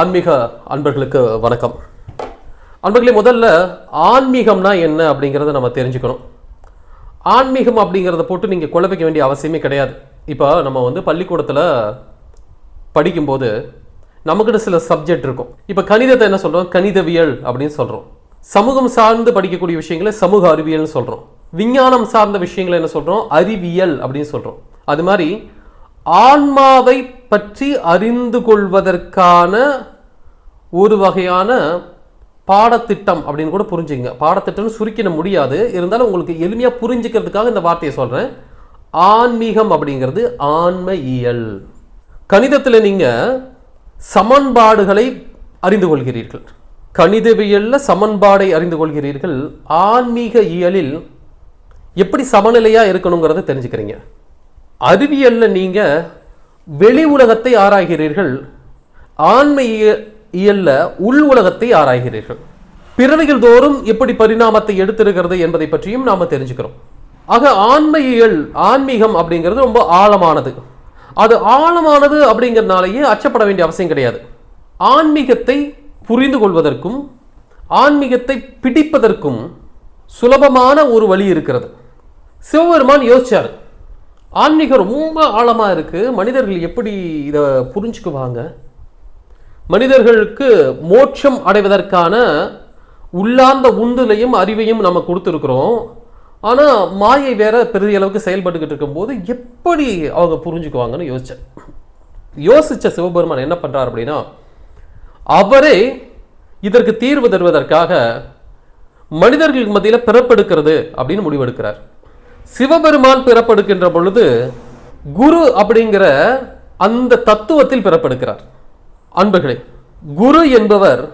ஆன்மீக அன்பர்களுக்கு வணக்கம். அன்பர்களே முதல்ல ஆன்மீகம்னா என்ன அப்படிங்கிறத நம்ம தெரிஞ்சுக்கணும். ஆன்மீகம் அப்படிங்கிறத போட்டு நீங்கள் குழப்பிக்க வேண்டிய அவசியமே கிடையாது. இப்போ நம்ம வந்து பள்ளிக்கூடத்தில் படிக்கும்போது நமக்கிட்ட சில சப்ஜெக்ட் இருக்கும். இப்போ கணிதத்தை என்ன சொல்கிறோம் கணிதவியல் அப்படின்னு சொல்கிறோம் சமூகம் சார்ந்து படிக்கக்கூடிய விஷயங்களை சமூக அறிவியல்னு சொல்கிறோம் விஞ்ஞானம் சார்ந்த விஷயங்களை என்ன சொல்கிறோம் அறிவியல் அப்படின்னு சொல்கிறோம் அது மாதிரி ஆன்மாவை பற்றி அறிந்து கொள்வதற்கான ஒரு வகையான பாடத்திட்டம் அப்படின்னு கூட புரிஞ்சுங்க பாடத்திட்டம்னு சுருக்கிட முடியாது. இருந்தாலும் உங்களுக்கு எளிமையாக புரிஞ்சுக்கிறதுக்காக இந்த வார்த்தையை சொல்கிறேன் ஆன்மீகம் அப்படிங்கிறது ஆன்ம இயல் கணிதத்தில் நீங்கள் சமன்பாடுகளை அறிந்து கொள்கிறீர்கள். கணிதவியலில் சமன்பாடை அறிந்து கொள்கிறீர்கள். ஆன்மீக இயலில் எப்படி சமநிலையாக இருக்கணுங்கிறத தெரிஞ்சுக்கிறீங்க. அறிவியலில் நீங்கள் வெளி உலகத்தை ஆராய்கிறீர்கள் ஆன்ம இயல்ல உள் உலகத்தை ஆராய்கிறீர்கள். பிறவிகள் தோறும் எப்படி பரிணாமத்தை எடுத்திருக்கிறது என்பதை பற்றியும் நாம் தெரிஞ்சுக்கிறோம். ஆக ஆண்மையியல் ஆன்மீகம் அப்படிங்கிறது ரொம்ப ஆழமானது. அது ஆழமானது அப்படிங்கிறதுனாலேயே அச்சப்பட வேண்டிய அவசியம் கிடையாது. ஆன்மீகத்தை புரிந்து கொள்வதற்கும் ஆன்மீகத்தை பிடிப்பதற்கும் சுலபமான ஒரு வழி இருக்கிறது. சிவபெருமான் யோசிச்சார் ஆன்மீகம் ரொம்ப ஆழமாக இருக்கு. மனிதர்கள் எப்படி இதை புரிஞ்சுக்குவாங்க? மனிதர்களுக்கு மோட்சம் அடைவதற்கான உள்ளார்ந்த உந்துலையும் அறிவையும் நம்ம கொடுத்துருக்குறோம். ஆனால் மாயை வேற பெரிய அளவுக்கு செயல்பட்டுக்கிட்டு இருக்கும்போது எப்படி அவங்க புரிஞ்சுக்குவாங்கன்னு யோசித்தேன் யோசிச்ச சிவபெருமான் என்ன பண்ணுறார் அப்படின்னா அவரே இதற்கு தீர்வு தருவதற்காக மனிதர்களுக்கு மத்தியில் பிறப்பெடுக்கிறது அப்படின்னு முடிவெடுக்கிறார். சிவபெருமான் பிறப்பெடுக்கின்ற பொழுது குரு அப்படிங்கிற அந்த தத்துவத்தில் பிறப்பெடுக்கிறார் அன்பர்களே குரு என்பவர்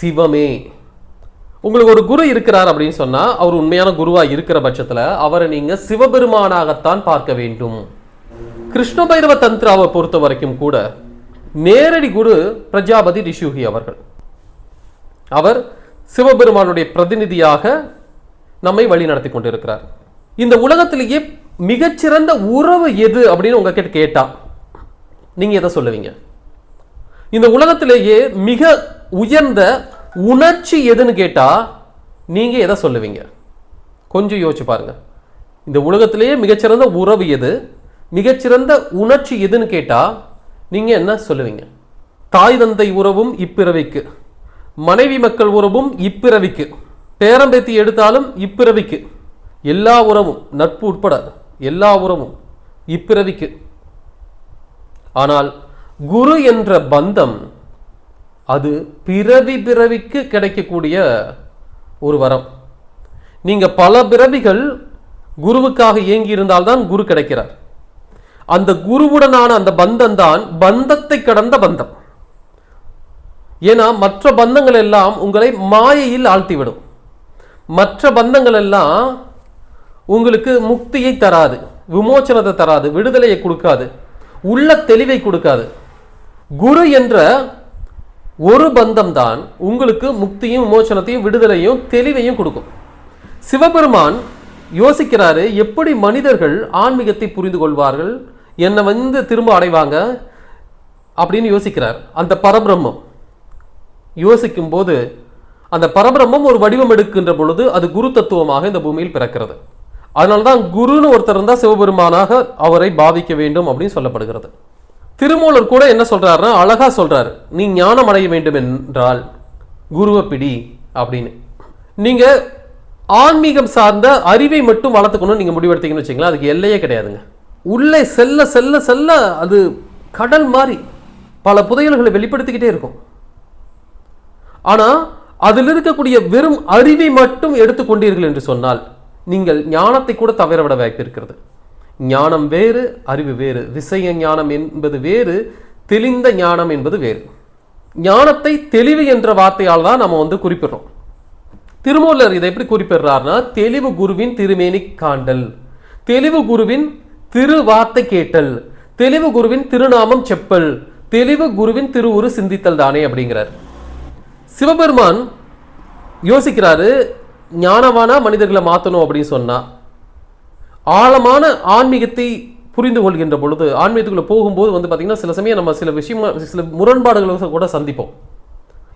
சிவமே. உங்களுக்கு ஒரு குரு இருக்கிறார் அப்படின்னு சொன்னா அவர் உண்மையான குருவா இருக்கிற பட்சத்துல அவரை நீங்க சிவபெருமானாகத்தான் பார்க்க வேண்டும். கிருஷ்ண பைரவ தந்திராவை பொறுத்த வரைக்கும் கூட நேரடி குரு பிரஜாபதி ரிஷுகி அவர்கள். அவர் சிவபெருமானுடைய பிரதிநிதியாக நம்மை வழி நடத்தி கொண்டிருக்கிறார். இந்த உலகத்திலேயே மிகச்சிறந்த உறவு எது அப்படின்னு உங்ககிட்ட கேட்டா நீங்க எதை சொல்லுவீங்க? இந்த உலகத்திலேயே மிக உயர்ந்த உணர்ச்சி எதுன்னு கேட்டா நீங்க எதை சொல்லுவீங்க? கொஞ்சம் யோசிச்சு பாருங்க. இந்த உலகத்திலேயே மிகச்சிறந்த உறவு எது மிகச்சிறந்த உணர்ச்சி எதுன்னு கேட்டா நீங்க என்ன சொல்லுவீங்க? தாய் தந்தை உறவும் இப்பிறவிக்கு மனைவி மக்கள் உறவும் இப்பிறவிக்கு பேரம்பேத்தி எடுத்தாலும் இப்பிறவிக்கு. எல்லா உறவும் நட்பு உட்பட எல்லா உறவும் இப்பிறவிக்கு. ஆனால் குரு என்ற பந்தம் அது பிறவி பிறவிக்கு கிடைக்கக்கூடிய ஒரு வரம். நீங்கள் பல பிறவிகள் குருவுக்காக ஏங்கி இருந்தால்தான் குரு கிடைக்கிறார். அந்த குருவுடனான அந்த பந்தம் தான் பந்தத்தை கடந்த பந்தம். ஏன்னா மற்ற பந்தங்கள் எல்லாம் உங்களை மாயையில் ஆழ்த்திவிடும். மற்ற பந்தங்கள் எல்லாம் உங்களுக்கு முக்தியை தராது விமோச்சனத்தை தராது விடுதலையை கொடுக்காது உள்ள தெளிவை கொடுக்காது. குரு என்ற ஒரு பந்தம் தான் உங்களுக்கு முக்தியும் விமோச்சனத்தையும் விடுதலையும் தெளிவையும் கொடுக்கும். சிவபெருமான் யோசிக்கிறாரு எப்படி மனிதர்கள் ஆன்மீகத்தை புரிந்து கொள்வார்கள் என்னை வந்து திரும்ப அடைவாங்க அப்படின்னு யோசிக்கிறார். அந்த பரபிரம்மம் யோசிக்கும் போது அந்த பரபிரம்மம் ஒரு வடிவம் எடுக்கின்ற பொழுது அது குரு தத்துவமாக இந்த பூமியில் பிறக்கிறது. அதனால்தான் குருன்னு ஒருத்தர் இருந்தால் சிவபெருமானாக அவரை பாவிக்க வேண்டும் அப்படின்னு சொல்லப்படுகிறது. திருமூலர் கூட என்ன சொல்றாருன்னா அழகா சொல்றாரு. நீ ஞானம் அடைய வேண்டும் என்றால் குருவை பிடி அப்படின்னு. நீங்க ஆன்மீகம் சார்ந்த அறிவை மட்டும் வளர்த்துக்கணும் நீங்கள் முடிவெடுத்தீங்கன்னு வச்சுங்களேன் அதுக்கு எல்லையே கிடையாதுங்க. உள்ளே செல்ல செல்ல செல்ல அது கடல் மாதிரி பல புதையல்களை வெளிப்படுத்திக்கிட்டே இருக்கும். ஆனால் அதில் இருக்கக்கூடிய வெறும் அறிவை மட்டும் எடுத்துக்கொண்டீர்கள் என்று சொன்னால் நீங்கள் ஞானத்தை கூட தவிர விட வாய்ப்பு இருக்கிறது. ஞானம் வேறு அறிவு வேறு. விசய ஞானம் என்பது வேறு தெளிந்த ஞானம் என்பது வேறு. ஞானத்தை தெளிவு என்ற வார்த்தையால் தான் நம்ம வந்து குறிப்பிடுறோம். திருமூலர் இதை எப்படி குறிப்பிடுறாருன்னா தெளிவு குருவின் திருமேனி காண்டல். தெளிவு குருவின் திரு வார்த்தை கேட்டல். தெளிவு குருவின் திருநாமம் செப்பல். தெளிவு குருவின் திருவுரு சிந்தித்தல் தானே அப்படிங்கிறார். சிவபெருமான் யோசிக்கிறாரு ஞானவானா மனிதர்களை மாற்றணும் அப்படின்னு சொன்னால் ஆழமான ஆன்மீகத்தை புரிந்து கொள்கின்ற பொழுது ஆன்மீகத்துக்குள்ளே போகும்போது வந்து பார்த்திங்கன்னா சில சமயம் நம்ம சில விஷயமா சில முரண்பாடுகளை கூட சந்திப்போம்.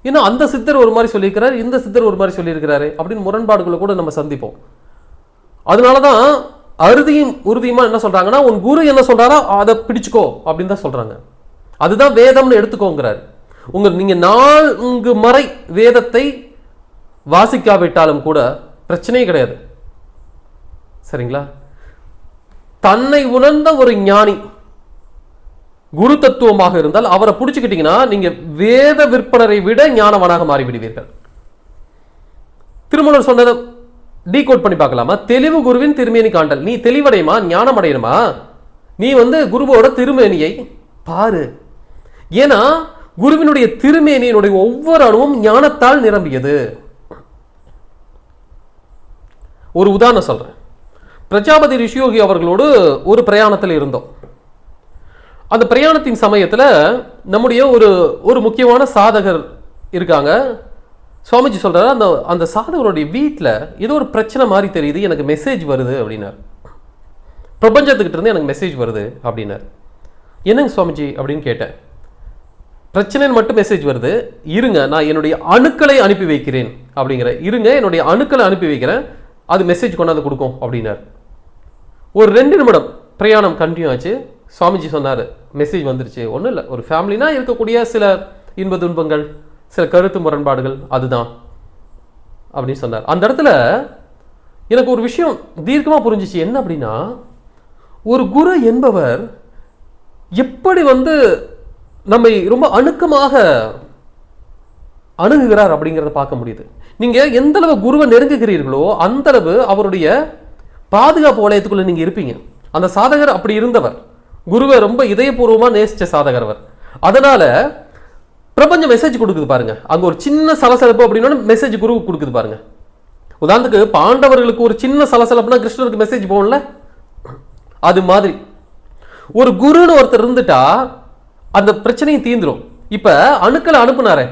ஏன்னா அந்த சித்தர் ஒரு மாதிரி சொல்லியிருக்கிறாரு இந்த சித்தர் ஒரு மாதிரி சொல்லியிருக்கிறாரு அப்படின்னு முரண்பாடுகளை கூட நம்ம சந்திப்போம். அதனால தான் அறுதியும் உறுதியுமா என்ன சொல்கிறாங்கன்னா உன் குரு என்ன சொல்கிறாரோ அதை பிடிச்சிக்கோ அப்படின்னு தான் சொல்கிறாங்க அதுதான் வேதம்னு எடுத்துக்கோங்கிறார். உங்கள் நீங்கள் நான்கு மறை வேதத்தை வாசிக்காவிட்டாலும் கூட பிரச்சனையே கிடையாது. சரிங்களா? தன்னை உணர்ந்த ஒரு ஞானி குரு தத்துவமாக இருந்தால் அவரை பிடிச்சிக்கிட்டீங்கன்னா நீங்க வேத விற்பனரை விட ஞானவனாக மாறிவிடுவீர்கள். திருமணர் சொன்னதை டீகோட் பண்ணி பார்க்கலாமா? தெளிவு குருவின் திருமேனி காண்டல் நீ தெளிவடையுமா? ஞானம் அடையணுமா நீ வந்து குருவோட திருமேனியை பாரு. ஏன்னா குருவினுடைய திருமேனியினுடைய ஒவ்வொரு அணுவும் ஞானத்தால் நிரம்பியது. ஒரு உதாரணம் சொல்கிறேன் பிரஜாபதி ரிஷியோகி அவர்களோடு ஒரு பிரயாணத்தில் இருந்தோம். அந்த பிரயாணத்தின் சமயத்தில் நம்முடைய ஒரு ஒரு முக்கியமான சாதகர் இருக்காங்க. சுவாமிஜி சொல்றாரு அந்த அந்த சாதகருடைய வீட்டில் ஏதோ ஒரு பிரச்சனை மாதிரி தெரியுது எனக்கு மெசேஜ் வருது அப்படின்னார். பிரபஞ்சத்துக்கிட்ட இருந்து எனக்கு மெசேஜ் வருது அப்படின்னார். என்னங்க சுவாமிஜி அப்படின்னு கேட்டேன். பிரச்சனைன்னு மட்டும் மெசேஜ் வருது இருங்க நான் என்னுடைய அணுக்களை அனுப்பி வைக்கிறேன் அப்படிங்கிற இருங்க என்னுடைய அணுக்களை அனுப்பி வைக்கிறேன். அது மெசேஜ் கொண்டாந்து கொடுக்கும் அப்படின்னார். ஒரு ரெண்டு நிமிடம் பிரயாணம் கண்டினியூ ஆச்சு. சுவாமிஜி சொன்னார் மெசேஜ் வந்துருச்சு. ஒன்றும் இல்லை ஒரு ஃபேமிலினா இருக்கக்கூடிய சில இன்ப துன்பங்கள் சில கருத்து முரண்பாடுகள் அதுதான் அப்படின்னு சொன்னார். அந்த இடத்துல எனக்கு ஒரு விஷயம் தீர்க்கமாக புரிஞ்சிச்சு. என்ன அப்படின்னா ஒரு குரு என்பவர் எப்படி வந்து நம்மை ரொம்ப அணுக்கமாக அணுகுகிறார் அப்படிங்கிறத பார்க்க முடியுது. நீங்கள் எந்த அளவு குருவை நெருங்குகிறீர்களோ அந்த அளவு அவருடைய பாதுகாப்பு வளையத்துக்குள்ளே நீங்கள் இருப்பீங்க. அந்த சாதகர் அப்படி இருந்தவர். குருவை ரொம்ப இதயபூர்வமாக நேசித்த சாதகர் அவர். அதனால் பிரபஞ்சம் மெசேஜ் கொடுக்குது பாருங்க. அங்கே ஒரு சின்ன சலசலப்பு அப்படின்னா மெசேஜ் குரு கொடுக்குது பாருங்க. உதாரணத்துக்கு பாண்டவர்களுக்கு ஒரு சின்ன சலசலப்புனா கிருஷ்ணருக்கு மெசேஜ் போகல அது மாதிரி. ஒரு குருன்னு ஒருத்தர் இருந்துட்டா அந்த பிரச்சனையும் தீந்துடும் இப்போ அணுக்களை அனுப்புனாரே.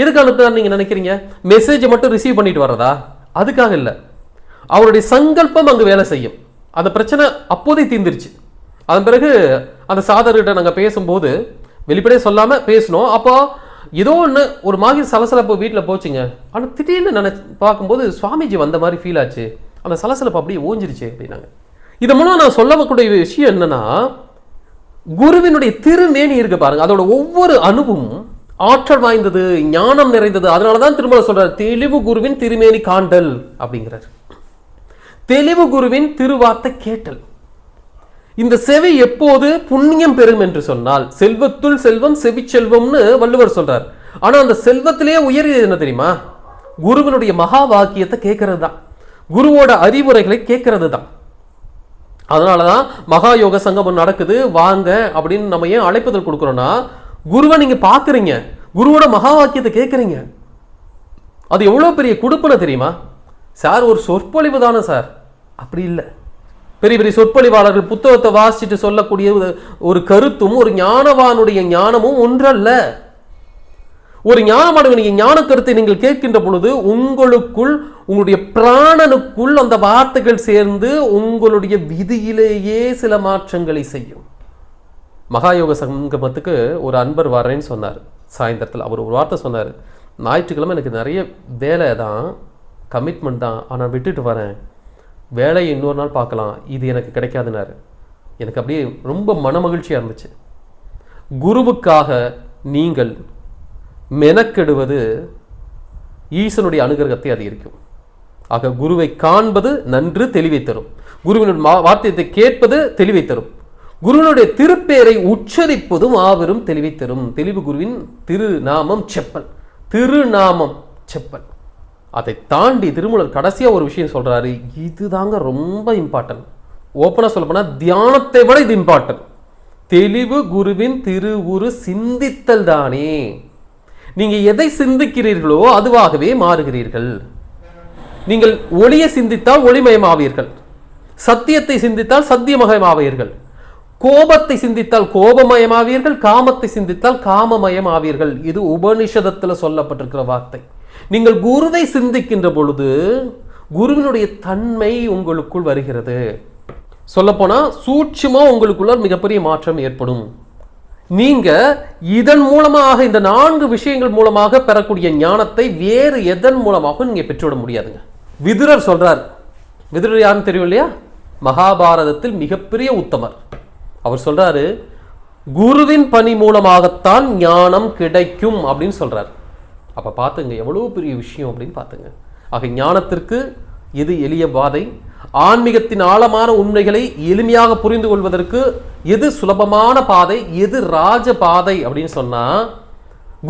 எதுக்கு அனுப்புனார் நீங்க நினைக்கிறீங்க? மெசேஜை மட்டும் ரிசீவ் பண்ணிட்டு வர்றதா? அதுக்காக இல்லை. அவருடைய சங்கல்பம் அங்கு வேலை செய்யும். அந்த பிரச்சனை அப்போதே தீர்ந்துருச்சு. அதன் பிறகு அந்த சாதர்கிட்ட நாங்க பேசும்போது வெளிப்படையே சொல்லாம பேசினோம். அப்போ ஏதோ ஒன்று ஒரு மாதிரி சலசலப்பு வீட்டில் போச்சுங்க. ஆனால் திடீர்னு நினச்சி பார்க்கும்போது சுவாமிஜி வந்த மாதிரி ஃபீல் ஆச்சு. அந்த சலசலப்பு அப்படியே ஓஞ்சிருச்சு அப்படின்னாங்க. இது மூலம் நான் சொல்லக்கூடிய விஷயம் என்னன்னா குருவினுடைய திருமேனி இருக்கு பாருங்க. அதோட ஒவ்வொரு அணுவும் ஆற்றல் வாய்ந்தது ஞானம் நிறைந்தது. அதனால தான் திரும்ப சொல்கிறார் தெளிவு குருவின் திருமேனி காண்டல் அப்படிங்கிறார். தெளிவு குருவின் திருவார்த்தை கேட்டல். இந்த செவி எப்போது புண்ணியம் பெறும் என்று சொன்னால் செல்வத்துள் செல்வம் செவி செல்வம்னு வள்ளுவர் சொல்றார். ஆனா அந்த செல்வத்திலேயே உயரியது என்ன தெரியுமா? குருவினுடைய மகா வாக்கியத்தை கேட்கறது தான். குருவோட அறிவுரைகளை கேட்கறது தான். அதனால தான் மகா யோக சங்கமம் நடக்குது வாங்க அப்படின்னு நம்ம ஏன் அழைப்புதல் கொடுக்குறோம்னா குருவை நீங்கள் பார்க்குறீங்க. குருவோட மகா வாக்கியத்தை கேட்குறீங்க. அது எவ்வளோ பெரிய கொடுப்பனை தெரியுமா? சார் ஒரு சொற்பொழிவு தானே சார். அப்படி இல்லை. பெரிய பெரிய சொற்பொழிவாளர்கள் புத்தகத்தை வாசிச்சுட்டு சொல்லக்கூடிய ஒரு- ஒரு கருத்தும் ஒரு ஞானவானுடைய ஞானமும் ஒன்றல்ல. ஒரு ஞானமானவன் ஞான கருத்தை நீங்கள் கேட்கின்ற பொழுது உங்களுக்குள் உங்களுடைய பிராணனுக்குள் அந்த வார்த்தைகள் சேர்ந்து உங்களுடைய விதியிலேயே சில மாற்றங்களை செய்யும். மகாயோக சங்கமத்துக்கு ஒரு அன்பர் வரேன்னு சொன்னார். சாயந்தரத்தில் அவர் ஒரு வார்த்தை சொன்னார். ஞாயிற்றுக்கிழமை எனக்கு நிறைய வேலை தான் கமிட்மெண்ட் தான் ஆனால் விட்டுட்டு வரேன். வேலையை இன்னொரு நாள் பார்க்கலாம். இது எனக்கு கிடைக்காதுனாரு. எனக்கு அப்படியே ரொம்ப மனமகிழ்ச்சியாக இருந்துச்சு. குருவுக்காக நீங்கள் மெனக்கெடுவது ஈசனுடைய அனுகிரகத்தை அதிகரிக்கும். ஆக குருவை காண்பது நன்று தெளிவை தரும். குருவினுடைய மா- கேட்பது தெளிவை தரும். குருவினுடைய திருப்பேரை உச்சரிப்பதும் மாபெரும் தெளிவை தரும். தெளிவு குருவின் திருநாமம் செப்பல். திருநாமம் செப்பல். அதை தாண்டி திருமூலர் கடைசியாக ஒரு விஷயம் சொல்கிறாரு இதுதாங்க ரொம்ப இம்பார்ட்டன்ட் ஓப்பனாக சொல்ல போனால் தியானத்தை விட இது இம்பார்ட்டன்ட் தெளிவு குருவின் திருவுரு சிந்தித்தல் தானே. நீங்கள் எதை சிந்திக்கிறீர்களோ அதுவாகவே மாறுகிறீர்கள். நீங்கள் ஒளியை சிந்தித்தால் ஒளிமயமாவீர்கள். சத்தியத்தை சிந்தித்தால் சத்தியமயமாவீர்கள். கோபத்தை சிந்தித்தால் கோபமயமாவீர்கள் காமத்தை சிந்தித்தால் காமமயம் ஆவீர்கள் இது உபனிஷதத்தில் சொல்லப்பட்டிருக்கிற வார்த்தை. நீங்கள் குருவை சிந்திக்கின்ற பொழுது குருவினுடைய தன்மை உங்களுக்குள் வருகிறது. சொல்லப்போனால் சூட்சுமாக உங்களுக்குள்ள மிகப்பெரிய மாற்றம் ஏற்படும். நீங்கள் இதன் மூலமாக இந்த நான்கு விஷயங்கள் மூலமாக பெறக்கூடிய ஞானத்தை வேறு எதன் மூலமாக நீங்கள் பெற்றுவிட முடியாதுங்க. விதுரர் சொல்கிறார் விதுரர் யாருன்னு தெரியும் இல்லையா? மகாபாரதத்தில் மிகப்பெரிய உத்தமர். அவர் சொல்றாரு குருவின் பணி மூலமாகத்தான் ஞானம் கிடைக்கும் அப்படின்னு சொல்றார். அப்ப பார்த்துங்க எவ்வளவு பெரிய விஷயம் அப்படின்னு பார்த்துங்க. ஆக ஞானத்திற்கு எது எளிய பாதை. ஆன்மீகத்தின் ஆழமான உண்மைகளை எளிமையாக புரிந்து கொள்வதற்கு எது சுலபமான பாதை எது ராஜ பாதை அப்படின்னு சொன்னால்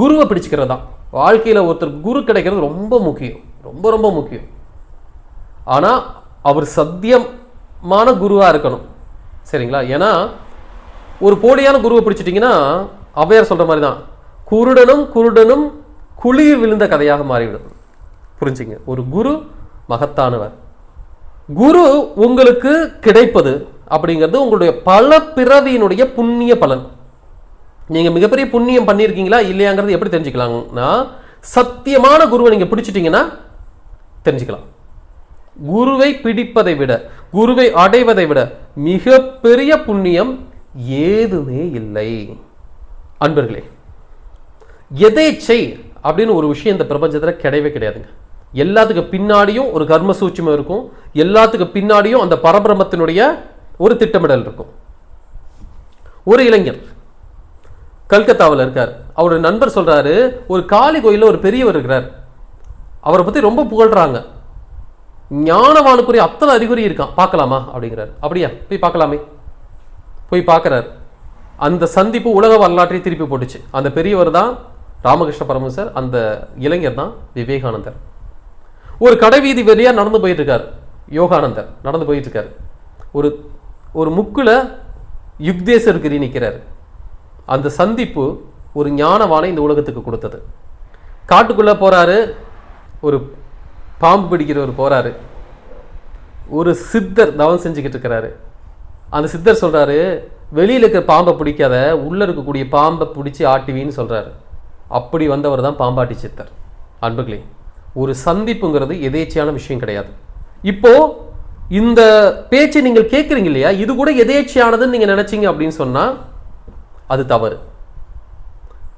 குருவை பிடிச்சிக்கிறது தான். வாழ்க்கையில் ஒருத்தர் குரு கிடைக்கிறது ரொம்ப முக்கியம் ரொம்ப ரொம்ப முக்கியம். ஆனால் அவர் சத்தியமான குருவாக இருக்கணும். சரிங்களா? ஏன்னா ஒரு போலியான குருவை பிடிச்சிட்டிங்கன்னா அவையார் சொல்கிற மாதிரி தான் குருடனும் குருடனும் குழியில் விழுந்த கதையாக மாறிவிடும். புரிஞ்சுங்க. ஒரு குரு மகத்தானவர். குரு உங்களுக்கு கிடைப்பது அப்படிங்கிறது உங்களுடைய பல பிறவியினுடைய புண்ணிய பலன். நீங்கள் மிகப்பெரிய புண்ணியம் பண்ணியிருக்கீங்களா இல்லையாங்கிறது எப்படி தெரிஞ்சுக்கலாம்னா சத்தியமான குருவை நீங்கள் பிடிச்சிட்டிங்கன்னா தெரிஞ்சுக்கலாம். குருவை பிடிப்பதை விட குருவை அடைவதை விட மிகப்பெரிய புண்ணியம் ஏதுமே இல்லை. அன்பர்களே எதேச்சை அப்படின்னு ஒரு விஷயம் இந்த பிரபஞ்சத்தில் கிடையவே கிடையாதுங்க. எல்லாத்துக்கு பின்னாடியும் ஒரு கர்ம சூட்சுமம் இருக்கும். எல்லாத்துக்கு பின்னாடியும் அந்த பரபிரமத்தினுடைய ஒரு திட்டமிடல் இருக்கும். ஒரு இளைஞர் கல்கத்தாவில் இருக்கார். அவருடைய நண்பர் சொல்கிறாரு ஒரு காளி கோயிலில் ஒரு பெரியவர் இருக்கிறார். அவரை பற்றி ரொம்ப புகழ்கிறாங்க ஞானவானுக்குரிய அத்தனை அறிகுறி இருக்கான். பார்க்கலாமா? அப்படிங்கிறார். அப்படியா? போய் பார்க்கலாமே. போய் பார்க்குறாரு. அந்த சந்திப்பு உலக வரலாற்றை திருப்பி போட்டுச்சு. அந்த பெரியவர் தான் ராமகிருஷ்ண பரமசர் அந்த இளைஞர் தான் விவேகானந்தர். ஒரு கடைவீதி வெளியாக நடந்து போயிட்டுருக்கார் யோகானந்தர். நடந்து போயிட்டுருக்கார். ஒரு ஒரு முக்கில் யுக்தேசர் கிரி நிற்கிறார் அந்த சந்திப்பு ஒரு ஞானவானை இந்த உலகத்துக்கு கொடுத்தது. காட்டுக்குள்ளே போகிறாரு ஒரு பாம்பு பிடிக்கிறவர் போகிறாரு ஒரு சித்தர் தவம் செஞ்சுக்கிட்டு இருக்கிறாரு. அந்த சித்தர் சொல்கிறாரு வெளியில் இருக்கிற பாம்பை பிடிக்காத உள்ளே இருக்கக்கூடிய பாம்பை பிடிச்சி ஆட்டுவின்னு சொல்கிறாரு அப்படி வந்தவர் தான் பாம்பாட்டி சித்தர். அன்புகளே ஒரு சந்திப்புங்கிறது எதேச்சியான விஷயம் கிடையாது. இப்போ இந்த பேச்சை நீங்கள் கேட்குறீங்க இல்லையா? இது கூட எதேச்சையானதுன்னு நீங்கள் நினச்சிங்க அப்படின்னு சொன்னால் அது தவறு.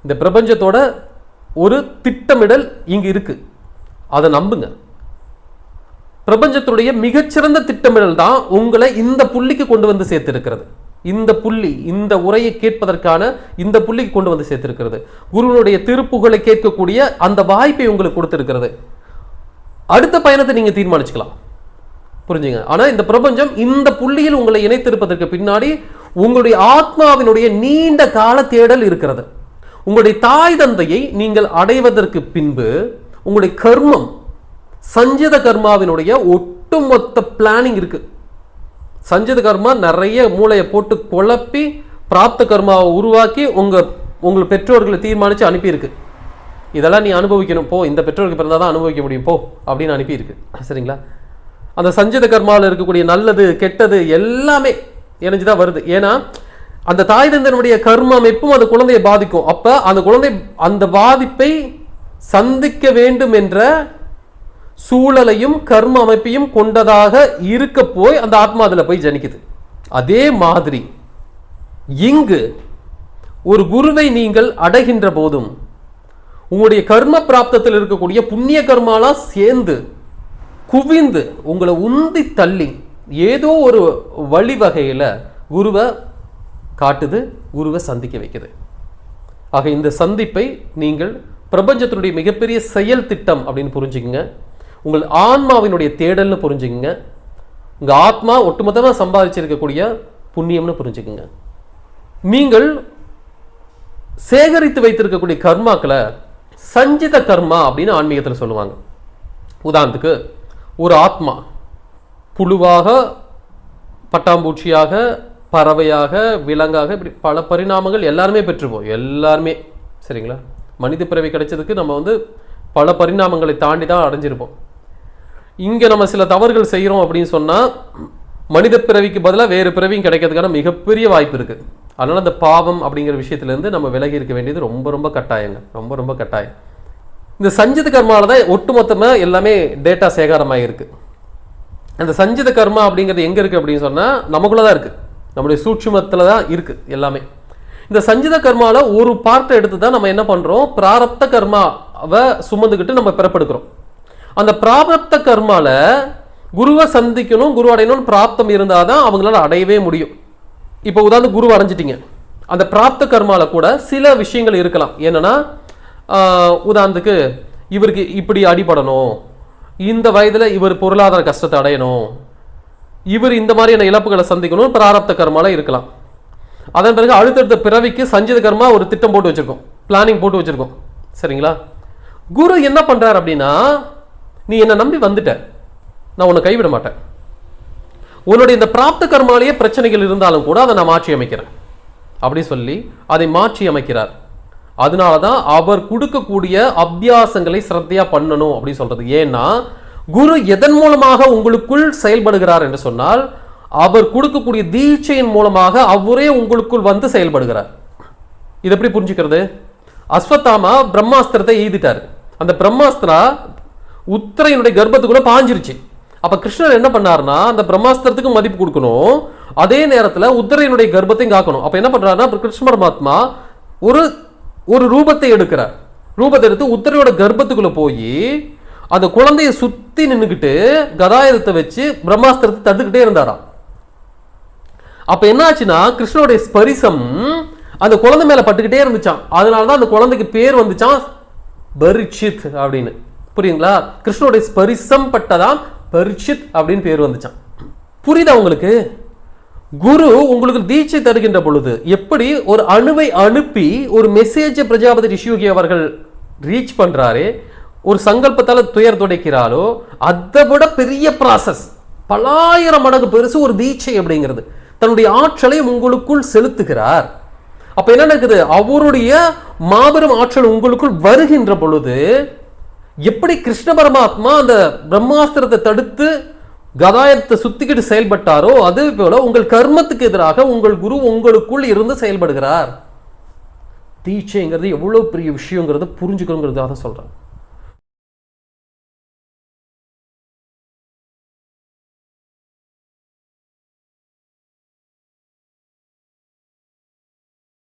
இந்த பிரபஞ்சத்தோட ஒரு திட்டமிடல் இங்கே இருக்குது அதை நம்புங்க. பிரபஞ்சத்துடைய மிகச்சிறந்த திட்டமிடல் தான் உங்களை இந்த புள்ளிக்கு கொண்டு வந்து சேர்த்திருக்கிறது. இந்த புள்ளி இந்த உரையை கேட்பதற்கான இந்த புள்ளிக்கு கொண்டு வந்து சேர்த்திருக்கிறது. குருவனுடைய திருப்புகளை கேட்கக்கூடிய அந்த வாய்ப்பை உங்களுக்கு கொடுத்திருக்கிறது. அடுத்த பயணத்தை நீங்க தீர்மானிச்சுக்கலாம். புரிஞ்சுங்க? ஆனா இந்த பிரபஞ்சம் இந்த புள்ளியில் உங்களை இணைத்திருப்பதற்கு பின்னாடி உங்களுடைய ஆத்மாவினுடைய நீண்ட கால தேடல் இருக்கிறது. உங்களுடைய தாய் தந்தையை நீங்கள் அடைவதற்கு பின்பு உங்களுடைய கர்மம் சஞ்சித கர்மாவினுடைய ஒட்டுமொத்த பிளானிங் இருக்கு. சஞ்சித கர்மா நிறைய மூளையை போட்டு குழப்பி பிராப்த கர்மாவை உருவாக்கி உங்கள் உங்கள் பெற்றோர்களை தீர்மானித்து அனுப்பியிருக்கு. இதெல்லாம் நீ அனுபவிக்கணும். போ இந்த பெற்றோருக்கு பிறந்தால் தான் அனுபவிக்க முடியும். போ அப்படின்னு அனுப்பியிருக்கு. சரிங்களா? அந்த சஞ்சித கர்மாவில் இருக்கக்கூடிய நல்லது கெட்டது எல்லாமே இணைஞ்சு தான் வருது. ஏன்னா அந்த தாய் தந்தனுடைய கர்ம அமைப்பும் அந்த குழந்தையை பாதிக்கும். அப்போ அந்த குழந்தை அந்த பாதிப்பை சந்திக்க வேண்டும் என்ற சூழலையும் கர்ம அமைப்பையும் கொண்டதாக இருக்க போய் அந்த ஆத்மா அதில் போய் ஜனிக்குது. அதே மாதிரி இங்கு ஒரு குருவை நீங்கள் அடைகின்ற போதும் உங்களுடைய கர்ம பிராப்தத்தில் இருக்கக்கூடிய புண்ணிய கர்மாலாம் சேர்ந்து குவிந்து உங்களை உந்தி தள்ளி ஏதோ ஒரு வழிவகையில் குருவை காட்டுது குருவை சந்திக்க வைக்குது. ஆக இந்த சந்திப்பை நீங்கள் பிரபஞ்சத்தினுடைய மிகப்பெரிய செயல் திட்டம் அப்படின்னு புரிஞ்சுக்கங்க. உங்கள் ஆன்மாவினுடைய தேடல்னு புரிஞ்சுக்கங்க. உங்கள் ஆத்மா ஒட்டுமொத்தமாக சம்பாதிச்சிருக்கக்கூடிய புண்ணியம்னு புரிஞ்சுக்குங்க. நீங்கள் சேகரித்து வைத்திருக்கக்கூடிய கர்மாக்களை சஞ்சித கர்மா அப்படின்னு ஆன்மீகத்தில் சொல்லுவாங்க. உதாரணத்துக்கு ஒரு ஆத்மா புழுவாக பட்டாம்பூச்சியாக பறவையாக விலங்காக இப்படி பல பரிணாமங்கள் எல்லாருமே பெற்றுப்போம். எல்லாருமே. சரிங்களா? மனித பிறவி கிடைச்சதுக்கு நம்ம வந்து பல பரிணாமங்களை தாண்டி தான் அடைஞ்சிருப்போம். இங்கே நம்ம சில தவறுகள் செய்கிறோம் அப்படின்னு சொன்னால் மனித பிறவிக்கு பதிலாக வேறு பிறவியும் கிடைக்கிறதுக்கான மிகப்பெரிய வாய்ப்பு இருக்குது அதனால் அந்த பாவம் அப்படிங்கிற விஷயத்துலேருந்து நம்ம விலகி இருக்க வேண்டியது ரொம்ப ரொம்ப கட்டாயங்க. ரொம்ப ரொம்ப கட்டாயம். இந்த சஞ்சித கர்மாவில் தான் ஒட்டுமொத்தமாக எல்லாமே டேட்டா சேகாரமாக இருக்கு அந்த சஞ்சித கர்மா அப்படிங்கிறது எங்கே இருக்குது அப்படின்னு சொன்னால் நமக்குள்ளே தான் இருக்குது நம்முடைய சூட்சுமத்தில் தான் இருக்குது எல்லாமே. இந்த சஞ்சித கர்மாவில் ஒரு பார்ட்டை எடுத்து தான் நம்ம என்ன பண்ணுறோம் பிராரப்த கர்மாவை சுமந்துக்கிட்டு நம்ம பிறப்பெடுக்கிறோம். அந்த பிராரப்த கர்மால குருவை சந்திக்கணும் குரு அடையணும்னு பிராப்தம் இருந்தால் தான் அவங்களால அடையவே முடியும். இப்போ உதாரணம் குரு அடைஞ்சிட்டீங்க. அந்த பிராப்த கர்மால கூட சில விஷயங்கள் இருக்கலாம். என்னன்னா உதாரணத்துக்கு இவருக்கு இப்படி அடிபடணும். இந்த வயதில் இவர் பொருளாதார கஷ்டத்தை அடையணும். இவர் இந்த மாதிரியான இழப்புகளை சந்திக்கணும் பிராரப்த கர்மால இருக்கலாம். அதன் பிறகு அடுத்தடுத்த பிறவிக்கு சஞ்சித கர்மா ஒரு திட்டம் போட்டு வச்சிருக்கோம். பிளானிங் போட்டு வச்சிருக்கோம். சரிங்களா? குரு என்ன பண்றார் அப்படின்னா நீ என்னை நம்பி வந்துட்ட. நான் உன்னை கைவிட மாட்டேன். உன்னுடைய இந்த பிராப்த கர்மாலேயே பிரச்சனைகள் இருந்தாலும் கூட அதை நான் மாற்றி அமைக்கிறேன். அப்படி சொல்லி அதை மாற்றி அமைக்கிறார். அதனால தான் அவர் கொடுக்கக்கூடிய அபியாசங்களை சிரத்தையா பண்ணணும் அப்படின்னு சொல்றது. ஏன்னா குரு எதன் மூலமாக உங்களுக்குள் செயல்படுகிறார் என்று சொன்னால் அவர் கொடுக்கக்கூடிய தீட்சையின் மூலமாக அவரே உங்களுக்குள் வந்து செயல்படுகிறார். இது எப்படி புரிஞ்சுக்கிறது? அஸ்வத்தாமா பிரம்மாஸ்திரத்தை எய்திட்டாரு. அந்த பிரம்மாஸ்திரா உத்தரையனுடைய கர்ப்பத்துக்குள்ள பாஞ்சிருச்சு. அப்ப கிருஷ்ணர் என்ன பண்ணாருன்னா அந்த பிரம்மாஸ்திரத்துக்கு மதிப்பு கொடுக்கணும். அதே நேரத்துல உத்தரையனுடைய கர்ப்பத்தையும் காக்கணும். அப்ப என்ன பண்றாருன்னா கிருஷ்ண பரமாத்மா ஒரு ஒரு ரூபத்தை எடுக்கிறார். ரூபத்தை எடுத்து உத்தரையோட கர்ப்பத்துக்குள்ள போய் அந்த குழந்தையை சுத்தி நின்றுக்கிட்டு கதாயுதத்தை வச்சு பிரம்மாஸ்திரத்தை தடுத்துக்கிட்டே இருந்தாராம். அப்ப என்ன ஆச்சுன்னா கிருஷ்ணனுடைய ஸ்பரிசம் அந்த குழந்தை மேல பட்டுக்கிட்டே இருந்துச்சான் அதனால தான் அந்த குழந்தைக்கு பேர் வந்துச்சான் பரிச்சித் அப்படின்னு. புரியுங்களா? கிருஷ்ணனுடைய ஸ்பரிசம் பட்டதான் பரிஷித் அப்படின்னு பேர் வந்துச்சான் புரியுதா உங்களுக்கு? குரு உங்களுக்கு தீட்சை தருகின்ற பொழுது எப்படி ஒரு அணுவை அனுப்பி ஒரு மெசேஜை பிரஜாபதி ரிஷியோகி அவர்கள் ரீச் பண்றாரு ஒரு சங்கல்பத்தால துயர் துடைக்கிறாரோ அதை விட பெரிய ப்ராசஸ் பலாயிரம் மடங்கு பெருசு ஒரு தீட்சை அப்படிங்கிறது. தன்னுடைய ஆற்றலை உங்களுக்குள் செலுத்துகிறார். அப்போ என்ன நடக்குது? அவருடைய மாபெரும் ஆற்றல் உங்களுக்குள் வருகின்ற பொழுது எப்படி கிருஷ்ண பரமாத்மா அந்த பிரம்மாஸ்திரத்தை தடுத்து கதாயத்தை சுத்திக்கிட்டு செயல்பட்டாரோ அதே போல உங்கள் கர்மத்துக்கு எதிராக உங்கள் குரு உங்களுக்குள் இருந்து செயல்படுகிறார். தீட்சைங்கிறது எவ்வளவு பெரிய விஷயங்கிறத புரிஞ்சுக்கணுங்கிறதாக தான் சொல்றேன்.